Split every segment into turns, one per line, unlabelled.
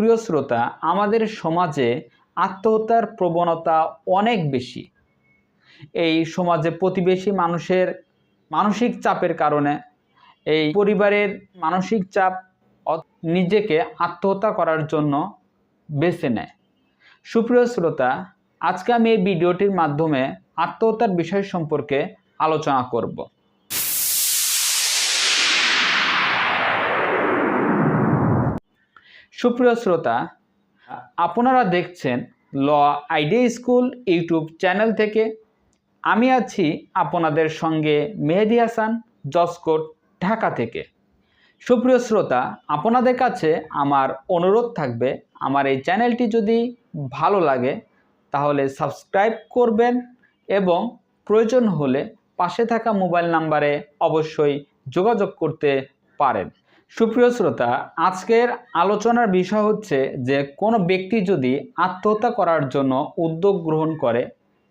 সুপ্রিয় শ্রোতা, আমাদের সমাজে আত্মহত্যার প্রবণতা অনেক বেশি। এই সমাজে প্রতিবেশী মানুষের মানসিক চাপের কারণে, এই পরিবারের মানসিক চাপ নিজেকে আত্মহত্যা করার জন্য বেছে নেয়। সুপ্রিয় শ্রোতা, আজকে আমি এই ভিডিওটির মাধ্যমে আত্মহত্যার বিষয় সম্পর্কে আলোচনা করব। সুপ্রিয় শ্রোতা, আপনারা দেখছেন law idea school YouTube channel থেকে। আমি আছি আপনাদের সঙ্গে মেহেদি হাসান জসকোট ঢাকা থেকে। সুপ্রিয় শ্রোতা, আপনাদের কাছে আমার অনুরোধ থাকবে, আমার এই চ্যানেলটি যদি ভালো লাগে, তাহলে সাবস্ক্রাইব করবেন এবং প্রয়োজন হলে পাশে থাকা মোবাইল নাম্বারে অবশ্যই যোগাযোগ করতে পারেন। সুপ্রিয় শ্রোতা, আজকের আলোচনার বিষয় হচ্ছে যে কোনো ব্যক্তি যদি আত্মহত্যা করার জন্য উদ্যোগ গ্রহণ করে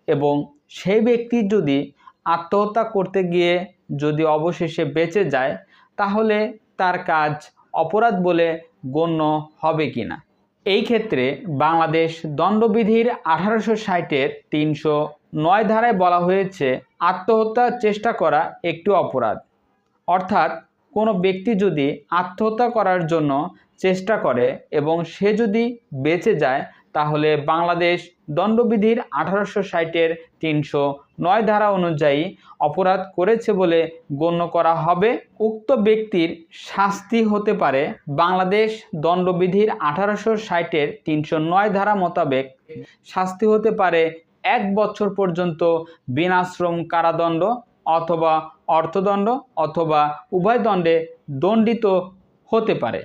এবং সেই ব্যক্তি যদি আত্মহত্যা করতে গিয়ে যদি অবশেষে বেঁচে যায়, তাহলে তার কাজ অপরাধ বলে গণ্য হবে কি না এই ক্ষেত্রে বাংলাদেশ দণ্ডবিধির আঠারোশো ষাটের তিনশো নয় ধারায় বলা হয়েছে, আত্মহত্যার চেষ্টা করা একটি অপরাধ। অর্থাৎ কোনো ব্যক্তি যদি আত্মহত্যা করার জন্য চেষ্টা করে এবং সে যদি বেঁচে যায়, তাহলে বাংলাদেশ দণ্ডবিধির আঠারোশো ষাটের তিনশো নয় ধারা অনুযায়ী অপরাধ করেছে বলে গণ্য করা হবে। উক্ত ব্যক্তির শাস্তি হতে পারে বাংলাদেশ দণ্ডবিধির আঠারোশো ষাটের তিনশো নয় ধারা মোতাবেক। শাস্তি হতে পারে এক বছর পর্যন্ত বিনাশ্রম কারাদণ্ড অথবা অর্থদণ্ড অথবা উভয় দণ্ডে দণ্ডিত হতে পারে।